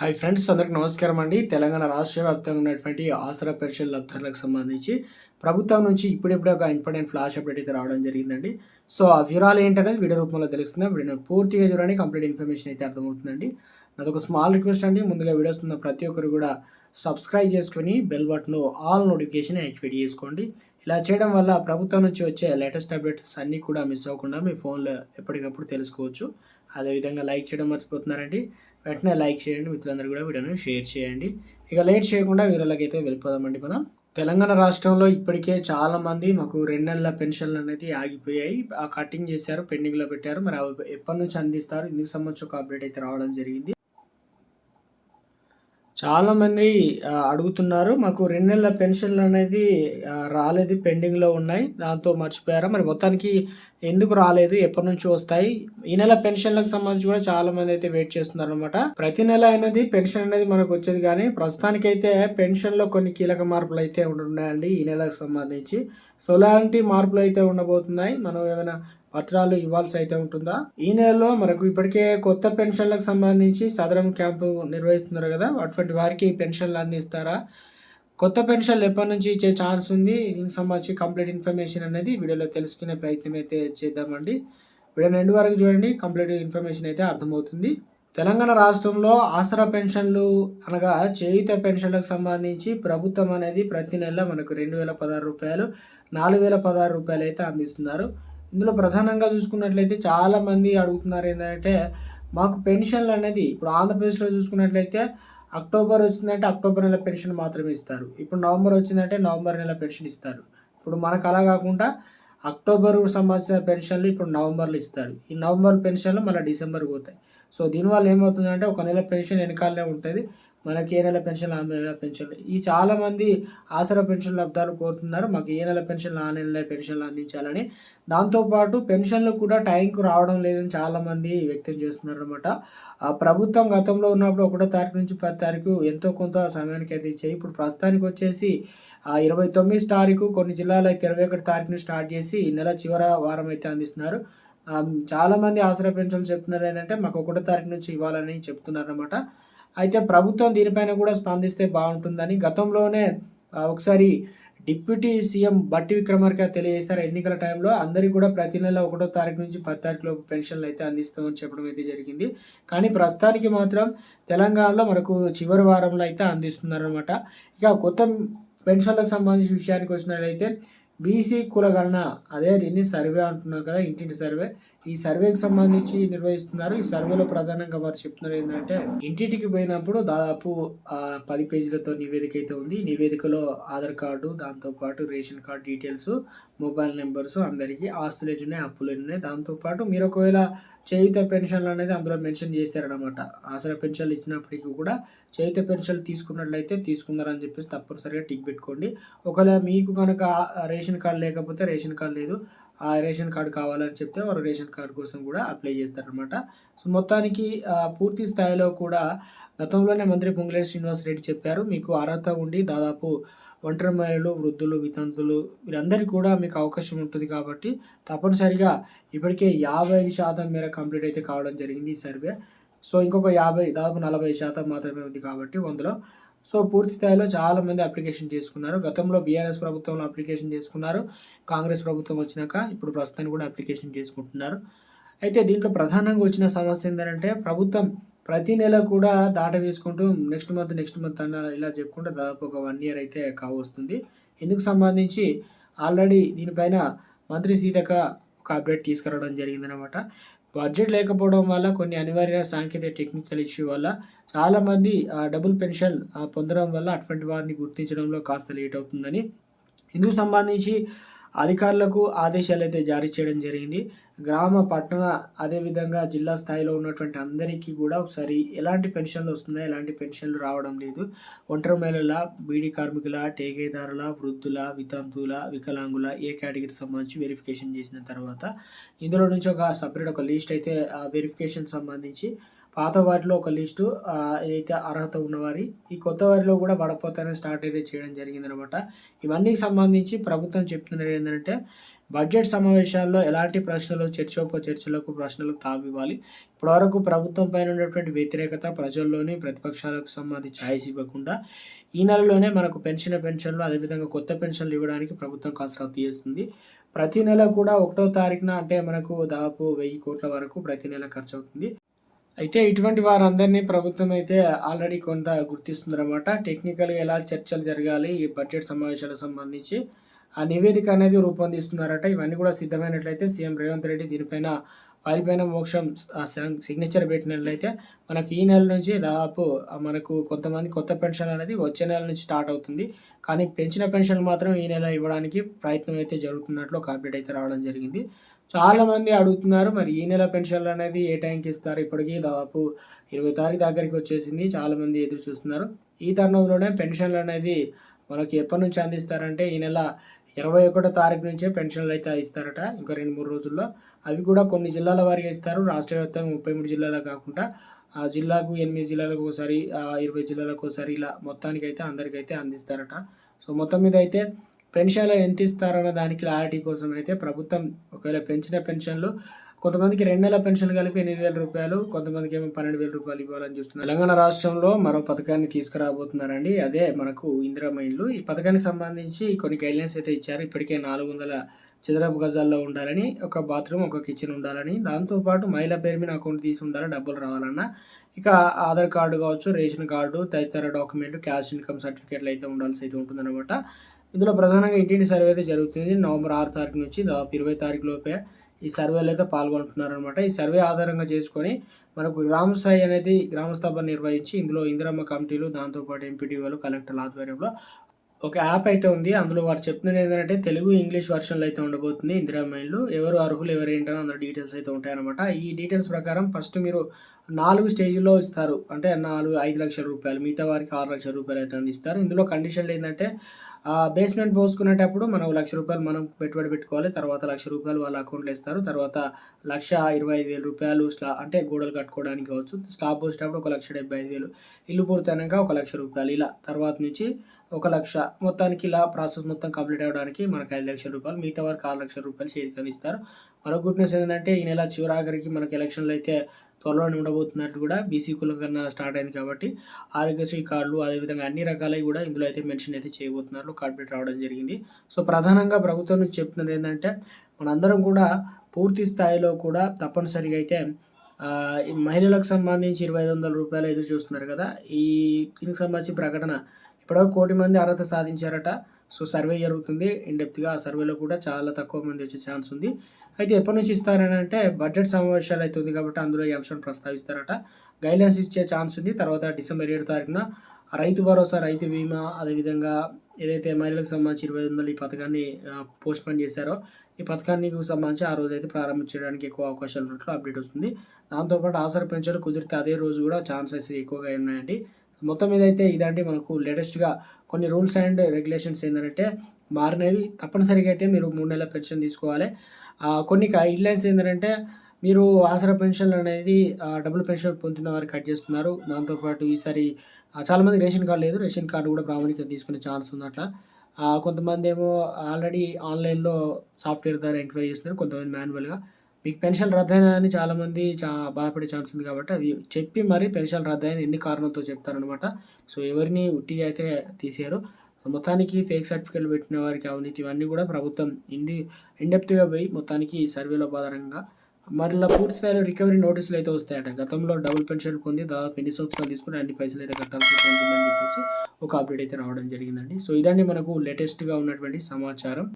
Hi friends అందరికి నమస్కారం అండి. తెలంగాణ రాష్ట్ర వ్యాప్తంగా ఉన్నటువంటి ఆసరా పెన్షన్ లబ్ధారులకు సంబంధించి ప్రభుత్వం నుంచి ఇప్పుడిప్పుడే ఒక ఇంపార్టెంట్ ఫ్లాష్ అప్డేట్ అయితే రావడం జరిగిందండి. సో ఆ వివరాలు ఏంటనేది వీడియో రూపంలో తెలుస్తుంది వీడియో పూర్తిగా చూడండి కంప్లీట్ ఇన్ఫర్మేషన్ అయితే అర్థమవుతుందండి. నాదొక స్మాల్ రిక్వెస్ట్ అండి. ముందుగా వీడియోస్ ఉన్న ప్రతి ఒక్కరు కూడా సబ్స్క్రైబ్ చేసుకొని bell button all notification activate చేసుకోండి. ఇలా చేయడం వల్ల ప్రభుత్వం నుంచి వచ్చే లేటెస్ట్ అప్డేట్స్ అన్నీ కూడా మిస్ అవ్వకుండా మీ ఫోన్లో ఎప్పటికప్పుడు తెలుసుకోవచ్చు. అదేవిధంగా లైక్ చేయడం మర్చిపోతున్నారండి. వెంటనే లైక్ చేయండి మిత్రులందరూ కూడా వీడియోని షేర్ చేయండి. ఇక లేట్ చేయకుండా వీళ్ళకైతే వెళ్ళిపోదామండి మనం. తెలంగాణ రాష్ట్రంలో ఇప్పటికే చాలామంది మాకు రెండు నెలల పెన్షన్లు అనేది ఆగిపోయాయి. ఆ కటింగ్ చేశారు పెండింగ్లో పెట్టారు. మరి అవి ఎప్పటి నుంచి అందిస్తారు ఇందుకు సంబంధించి ఒక అప్డేట్ అయితే రావడం జరిగింది? చాలామంది అడుగుతున్నారు మాకు రెండు నెలల పెన్షన్లు అనేది రాలేదు పెండింగ్లో ఉన్నాయి. దాంతో మర్చిపోయారా? మరి మొత్తానికి ఎందుకు రాలేదు ఎప్పటి నుంచి వస్తాయి? ఈ నెల పెన్షన్లకు సంబంధించి కూడా చాలా మంది అయితే వెయిట్ చేస్తున్నారు అనమాట ప్రతి నెల అనేది పెన్షన్ అనేది మనకు వచ్చేది కానీ ప్రస్తుతానికైతే పెన్షన్లో కొన్ని కీలక మార్పులు అయితే ఉన్నాయండి ఈ నెలకు సంబంధించి. సో అలాంటి మార్పులు అయితే ఉండబోతున్నాయి. మనం ఏమైనా పత్రాలు ఇవ్వాల్సి అయితే ఉంటుందా? ఈ నెలలో మనకు ఇప్పటికే కొత్త పెన్షన్లకు సంబంధించి సదరం క్యాంపు నిర్వహిస్తున్నారు కదా అటువంటి వారికి పెన్షన్లు అందిస్తారా? కొత్త పెన్షన్లు ఎప్పటి నుంచి ఇచ్చే ఛాన్స్ ఉంది? దీనికి సంబంధించి కంప్లీట్ ఇన్ఫర్మేషన్ అనేది వీడియోలో తెలుసుకునే ప్రయత్నం అయితే చేద్దామండి. వీడియో రెండు వరకు చూడండి కంప్లీట్ ఇన్ఫర్మేషన్ అయితే అర్థమవుతుంది. తెలంగాణ రాష్ట్రంలో ఆసరా పెన్షన్లు అనగా చేయుత పెన్షన్లకు సంబంధించి ప్రభుత్వం అనేది ప్రతి నెల మనకు రెండు వేల పదహారు రూపాయలు నాలుగు వేల పదహారు రూపాయలు అయితే అందిస్తున్నారు. ఇందులో ప్రధానంగా చూసుకున్నట్లయితే చాలామంది అడుగుతున్నారు ఏంటంటే మాకు పెన్షన్లు అనేది ఇప్పుడు ఆంధ్రప్రదేశ్లో చూసుకున్నట్లయితే అక్టోబర్ వచ్చిందంటే అక్టోబర్ నెల పెన్షన్ మాత్రమే ఇస్తారు. ఇప్పుడు నవంబర్ వచ్చిందంటే నవంబర్ నెల పెన్షన్ ఇస్తారు. ఇప్పుడు మనకు అలా కాకుండా అక్టోబర్ సంబంధించిన పెన్షన్లు ఇప్పుడు నవంబర్లో ఇస్తారు. ఈ నవంబర్ పెన్షన్లు మళ్ళీ డిసెంబర్కి పోతాయి. సో దీనివల్ల ఏమవుతుందంటే ఒక నెల పెన్షన్ వెనకాలనే ఉంటుంది. మనకి ఏ నెల పెన్షన్ ఆ నెల పెన్షన్ ఈ చాలామంది ఆసరా పెన్షన్ లబ్ధాలు కోరుతున్నారు. మాకు ఏ నెల పెన్షన్ ఆ నెల పెన్షన్లు అందించాలని. దాంతోపాటు పెన్షన్లు కూడా టైంకు రావడం లేదని చాలామంది వ్యక్తం చేస్తున్నారు అనమాట ఆ ప్రభుత్వం గతంలో ఉన్నప్పుడు ఒకటో తారీఖు నుంచి పది తారీఖు ఎంతో కొంత సమయానికి అయితే ఇచ్చాయి ఇప్పుడు ప్రస్తుతానికి వచ్చేసి ఇరవై తొమ్మిది తారీఖు కొన్ని జిల్లాలో అయితే ఇరవై ఒకటి తారీఖుని స్టార్ట్ చేసి ఈ నెల చివర వారం అయితే అందిస్తున్నారు. చాలామంది ఆసరా పెన్షన్లు చెప్తున్నారు ఏంటంటే మాకు ఒకటో తారీఖు నుంచి ఇవ్వాలని చెప్తున్నారు అనమాట అయితే ప్రభుత్వం దీనిపైన కూడా స్పందిస్తే బాగుంటుందని గతంలోనే ఒకసారి డిప్యూటీ సీఎం బట్టి విక్రమార్క తెలియజేశారు ఎన్నికల టైంలో. అందరికీ కూడా ప్రతి నెల ఒకటో తారీఖు నుంచి పది తారీఖులో పెన్షన్లు అయితే అందిస్తామని చెప్పడం అయితే జరిగింది. కానీ ప్రస్తుతానికి మాత్రం తెలంగాణలో మనకు చివరి వారంలో అయితే అందిస్తున్నారనమాట ఇక కొత్త పెన్షన్లకు సంబంధించిన విషయానికి వచ్చినట్లయితే బీసీ కులగణన అదే దీన్ని సర్వే అంటున్నాం కదా ఇంటింటి సర్వే. ఈ సర్వేకి సంబంధించి నిర్వహిస్తున్నారు. ఈ సర్వేలో ప్రధానంగా వారు చెప్తున్నారు ఏంటంటే ఇంటింటికి పోయినప్పుడు దాదాపు పది పేజీలతో నివేదిక అయితే ఉంది. నివేదికలో ఆధార్ కార్డు దాంతోపాటు ration card details mobile numbers అందరికీ ఆస్తులు ఎన్నున్నాయి అప్పులు ఎన్నున్నాయి దాంతోపాటు మీరు ఒకవేళ చేయుత పెన్షన్లు అనేది అందులో మెన్షన్ చేశారనమాట ఆసరా పెన్షన్లు ఇచ్చినప్పటికీ కూడా చేయుత పెన్షన్లు తీసుకున్నట్లయితే తీసుకున్నారని చెప్పేసి తప్పనిసరిగా టిక్ పెట్టుకోండి. ఒకవేళ మీకు కనుక రేషన్ కార్డు లేకపోతే రేషన్ కార్డు లేదు. ఆ రేషన్ కార్డు కావాలని చెప్తే వారు రేషన్ కార్డు కోసం కూడా అప్లై చేస్తారనమాట సో మొత్తానికి పూర్తి స్థాయిలో కూడా గతంలోనే మంత్రి పొంగులేటి శ్రీనివాస్ రెడ్డి చెప్పారు మీకు అర్హత ఉండి దాదాపు ఒంటరి మహిళలు వృద్ధులు వితంతులు వీరందరికీ కూడా మీకు అవకాశం ఉంటుంది కాబట్టి తప్పనిసరిగా ఇప్పటికే యాభై ఐదు శాతం మేర కంప్లీట్ అయితే కావడం జరిగింది ఈ సర్వే. సో ఇంకొక యాభై దాదాపు నలభై శాతం మాత్రమే ఉంది కాబట్టి వందలో సో పూర్తి స్థాయిలో చాలా మంది అప్లికేషన్ చేసుకున్నారు. గతంలో బీఆర్ఎస్ ప్రభుత్వంలో అప్లికేషన్ చేసుకున్నారు. కాంగ్రెస్ ప్రభుత్వం వచ్చినాక ఇప్పుడు ప్రస్తుతానికి కూడా అప్లికేషన్ చేసుకుంటున్నారు. అయితే దీంట్లో ప్రధానంగా వచ్చిన సమస్య ఏంటంటే ప్రభుత్వం ప్రతి నెల కూడా దాట వేసుకుంటూ నెక్స్ట్ మంత్ నెక్స్ట్ మంత్ అన్న ఇలా చెప్పుకుంటూ దాదాపు ఒక వన్ ఇయర్ అయితే కావస్తుంది. ఇందుకు సంబంధించి ఆల్రెడీ దీనిపైన మంత్రి సీతక ఒక అప్డేట్ తీసుకురావడం జరిగిందనమాట బడ్జెట్ లేకపోవడం వల్ల కొన్ని అనివార్య సాంకేతిక టెక్నికల్ ఇష్యూ వల్ల చాలామంది డబుల్ పెన్షన్ పొందడం వల్ల అటువంటి వారిని గుర్తించడంలో కాస్త లేట్ అవుతుందని. ఇందుకు సంబంధించి అధికారులకు ఆదేశాలు అయితే జారీ చేయడం జరిగింది. గ్రామ పట్టణ అదేవిధంగా జిల్లా స్థాయిలో ఉన్నటువంటి అందరికీ కూడా ఒకసారి ఎలాంటి పెన్షన్లు వస్తున్నాయి ఎలాంటి పెన్షన్లు రావడం లేదు. ఒంటరి మహిళల బీడీ కార్మికుల టేకేదారుల వృద్ధుల వితంతువుల వికలాంగుల ఏ కేటగిరీ సంబంధించి వెరిఫికేషన్ చేసిన తర్వాత ఇందులో నుంచి ఒక సపరేట్ ఒక లిస్ట్ అయితే వెరిఫికేషన్ సంబంధించి పాత వారిలో ఒక లిస్టు ఏదైతే అర్హత ఉన్నవారి ఈ కొత్త వారిలో కూడా వడపోతనే స్టార్ట్ అయితే చేయడం జరిగిందనమాట. ఇవన్నీ సంబంధించి ప్రభుత్వం చెప్తున్నది ఏంటంటే బడ్జెట్ సమావేశాల్లో ఎలాంటి ప్రశ్నలు చర్చోప చర్చలకు ప్రశ్నలకు తావివ్వాలి. ఇప్పటివరకు ప్రభుత్వం పైన ఉన్నటువంటి వ్యతిరేకత ప్రజల్లోని ప్రతిపక్షాలకు సంబంధించి ఛాయిస్ ఇవ్వకుండా ఈ నెలలోనే మనకు పెన్షన్ పెన్షన్లు అదేవిధంగా కొత్త పెన్షన్లు ఇవ్వడానికి ప్రభుత్వం కసరత్తు చేస్తుంది. ప్రతి నెల కూడా ఒకటో తారీఖున అంటే మనకు దాదాపు వెయ్యి కోట్ల వరకు ప్రతి నెల ఖర్చు అవుతుంది. అయితే ఇటువంటి వారందరినీ ప్రభుత్వం అయితే ఆల్రెడీ కొంత గుర్తిస్తుందన్నమాట. టెక్నికల్గా ఎలా చర్చలు జరగాలి ఈ బడ్జెట్ సమావేశాలకు సంబంధించి ఆ నివేదిక అనేది రూపొందిస్తున్నారట. ఇవన్నీ కూడా సిద్ధమైనట్లయితే సీఎం రేవంత్ రెడ్డి దీనిపైన ఫైల్ పైన మోక్షం సిగ్నేచర్ పెట్టినట్లయితే మనకు ఈ నెల నుంచి దాదాపు మనకు కొంతమంది కొత్త పెన్షన్ అనేది వచ్చే నెల నుంచి స్టార్ట్ అవుతుంది. కానీ పెంచిన పెన్షన్ మాత్రం ఈ నెల ఇవ్వడానికి ప్రయత్నం అయితే జరుగుతున్నట్లు ఒక అప్డేట్ అయితే రావడం జరిగింది. చాలామంది అడుగుతున్నారు మరి ఈ నెల పెన్షన్లు అనేది ఏ టైంకి ఇస్తారు? ఇప్పటికీ దాదాపు ఇరవై తారీఖు దగ్గరికి వచ్చేసింది. చాలామంది ఎదురు చూస్తున్నారు. ఈ తరుణంలోనే పెన్షన్లు అనేది మనకి ఎప్పటి నుంచి అందిస్తారంటే ఈ నెల ఇరవై ఒకటో తారీఖు నుంచే పెన్షన్లు అయితే ఇస్తారట ఇంకా రెండు మూడు రోజుల్లో. అవి కూడా కొన్ని జిల్లాల వారిగా ఇస్తారు. రాష్ట్ర వ్యాప్తంగా ముప్పై మూడు జిల్లాలో కాకుండా ఆ జిల్లాకు ఎనిమిది జిల్లాలకు ఒకసారి ఇరవై జిల్లాలకు ఒకసారి ఇలా మొత్తానికి అయితే అందరికైతే అందిస్తారట. సో మొత్తం మీద అయితే పెన్షన్లు ఎంత ఇస్తారన్న దానికి క్లారిటీ కోసం అయితే ప్రభుత్వం ఒకవేళ పెంచిన పెన్షన్లు కొంతమందికి రెండు నెలల పెన్షన్ కలిపి ఎనిమిది వేల రూపాయలు కొంతమందికి ఏమో పన్నెండు వేల రూపాయలు ఇవ్వాలని చూస్తున్నారు. తెలంగాణ రాష్ట్రంలో మరో పథకాన్ని తీసుకురాబోతున్నారండి. అదే మనకు ఇందిరమ్మ ఇల్లు ఈ పథకానికి సంబంధించి కొన్ని గైడ్లైన్స్ అయితే ఇచ్చారు. ఇప్పటికే నాలుగు వందల చదరపు గజాల్లో ఉండాలని ఒక బాత్రూమ్ ఒక కిచెన్ ఉండాలని. దాంతోపాటు మహిళ పేరు మీద అకౌంట్ తీసి ఉండాలి డబ్బులు రావాలన్నా. ఇక ఆధార్ కార్డు కావచ్చు రేషన్ కార్డు తదితర డాక్యుమెంట్ క్యాష్ ఇన్కమ్ సర్టిఫికేట్లు అయితే ఉండాల్సి అయితే ఉంటుందన్నమాట. ఇందులో ప్రధానంగా ఇంటింటి సర్వే అయితే జరుగుతుంది. నవంబర్ ఆరు తారీఖు నుంచి దాదాపు ఇరవై తారీఖు లోపే ఈ సర్వేలో అయితే పాల్గొంటున్నారనమాట ఈ సర్వే ఆధారంగా చేసుకొని మనకు గ్రామ స్థాయి అనేది గ్రామ నిర్వహించి ఇందులో ఇందిరమ్మ కమిటీలు దాంతోపాటు ఎంపీటీఓలు కలెక్టర్ల ఆధ్వర్యంలో ఒక యాప్ అయితే ఉంది. అందులో వారు చెప్తున్నది ఏంటంటే తెలుగు ఇంగ్లీష్ వర్షన్లు అయితే ఉండబోతుంది ఇందిరా ఇల్లు. ఎవరు అర్హులు ఎవరు ఏంటని అందులో డీటెయిల్స్ అయితే ఉంటాయన్నమాట. ఈ డీటెయిల్స్ ప్రకారం ఫస్ట్ మీరు నాలుగు స్టేజ్లో ఇస్తారు. అంటే నాలుగు ఐదు లక్షల రూపాయలు మిగతా వారికి ఆరు లక్షల రూపాయలు అయితే అందిస్తారు. ఇందులో కండిషన్లు ఏంటంటే బేస్మెంట్ పోసుకునేటప్పుడు మనం లక్ష రూపాయలు మనం పెట్టుబడి పెట్టుకోవాలి. తర్వాత లక్ష రూపాయలు వాళ్ళ అకౌంట్లో ఇస్తారు. తర్వాత లక్ష ఇరవై ఐదు వేల రూపాయలు స్లా అంటే గోడలు కట్టుకోవడానికి కావచ్చు. స్లాబ్ పోసేటప్పుడు ఒక లక్ష డెబ్బై ఐదు వేలు. ఇల్లు పూర్తయినాక ఒక లక్ష రూపాయలు ఇలా తర్వాత నుంచి ఒక లక్ష. మొత్తానికి ఇలా ప్రాసెస్ మొత్తం కంప్లీట్ అవ్వడానికి మనకు ఐదు లక్షల రూపాయలు మిగతా వారికి ఆరు లక్షల రూపాయలు చేతికి అందిస్తారు. మరో గుడ్ న్యూస్ ఏంటంటే ఈ నెల చివరాఖరికి మనకి ఎలక్షన్లు అయితే త్వరలోనే ఉండబోతున్నట్టు కూడా బీసీ కులం కన్నా స్టార్ట్ అయింది కాబట్టి ఆరోగ్యశ్రీ కార్డులు అదేవిధంగా అన్ని రకాలవి కూడా ఇందులో అయితే మెన్షన్ అయితే చేయబోతున్నారు. కార్పొరేట్ రావడం జరిగింది. సో ప్రధానంగా ప్రభుత్వం నుంచి చెప్తున్నారు ఏంటంటే మనందరం కూడా పూర్తి స్థాయిలో కూడా తప్పనిసరిగా అయితే ఈ మహిళలకు సంబంధించి ఇరవై ఐదు వందల రూపాయలు ఎదురు చూస్తున్నారు కదా. ఈ దీనికి సంబంధించి ప్రకటన ఇప్పటివరకు కోటి మంది అర్హత సాధించారట. సో సర్వే జరుగుతుంది. ఇండెప్త్గా ఆ సర్వేలో కూడా చాలా తక్కువ మంది వచ్చే ఛాన్స్ ఉంది. అయితే ఎప్పటి నుంచి ఇస్తారని అంటే బడ్జెట్ సమావేశాలు అయితే ఉంది కాబట్టి అందులో ఈ అంశాన్ని ప్రస్తావిస్తారట. గైడ్లైన్స్ ఇచ్చే ఛాన్స్ ఉంది. తర్వాత డిసెంబర్ ఏడు తారీఖున రైతు భరోసా రైతు బీమా అదేవిధంగా ఏదైతే మహిళలకు సంబంధించి ఇరవై వందలు ఈ పథకాన్ని పోస్ట్ పోన్ చేశారో ఈ పథకానికి సంబంధించి ఆ రోజు అయితే ప్రారంభించడానికి ఎక్కువ అవకాశాలు ఉన్నట్లు అప్డేట్ వస్తుంది. దాంతోపాటు ఆసర పెంచాలు కుదిరితే అదే రోజు కూడా ఛాన్సెస్ ఎక్కువగా ఉన్నాయండి. మొత్తం మీద అయితే ఇదంటే మనకు లేటెస్ట్గా కొన్ని రూల్స్ అండ్ రెగ్యులేషన్స్ ఏంటంటే మారినవి తప్పనిసరిగా అయితే మీరు మూడు నెలల పెన్షన్ తీసుకోవాలి. కొన్ని గైడ్లైన్స్ ఏంటంటే మీరు ఆసరా పెన్షన్ అనేది డబుల్ పెన్షన్ పొందుతున్న వారు కట్ చేస్తున్నారు. దాంతోపాటు ఈసారి చాలామంది రేషన్ కార్డు లేదు. రేషన్ కార్డు కూడా ప్రామాణికత తీసుకునే ఛాన్స్ ఉంది అట్లా కొంతమంది ఏమో ఆల్రెడీ ఆన్లైన్లో సాఫ్ట్వేర్ ద్వారా ఎంక్వైరీ చేస్తున్నారు. కొంతమంది మాన్యువల్గా. మీకు పెన్షన్ రద్దయినా చాలామంది చా బాధపడే ఛాన్స్ ఉంది కాబట్టి అవి చెప్పి మరి పెన్షన్ రద్దయిన ఎన్ని కారణంతో చెప్తారనమాట సో ఎవరిని ఉట్టిగా అయితే తీసారు మొత్తానికి ఫేక్ సర్టిఫికేట్ పెట్టిన వారికి అవినీతి ఇవన్నీ కూడా ప్రభుత్వం ఇండి ఇండెప్త్గా పోయి మొత్తానికి సర్వేలో ఆధారంగా మరలా పూర్తి స్థాయిలో రికవరీ నోటీసులు అయితే వస్తాయట. గతంలో డబుల్ పెన్షన్ పొంది దాదాపు ఎన్ని సంవత్సరాలు తీసుకుని అన్ని పైసలు అయితే కట్టాల్సి ఉంటుందని చెప్పేసి ఒక అప్డేట్ అయితే రావడం జరిగిందండి. సో ఇదండి మనకు లేటెస్ట్గా ఉన్నటువంటి సమాచారం.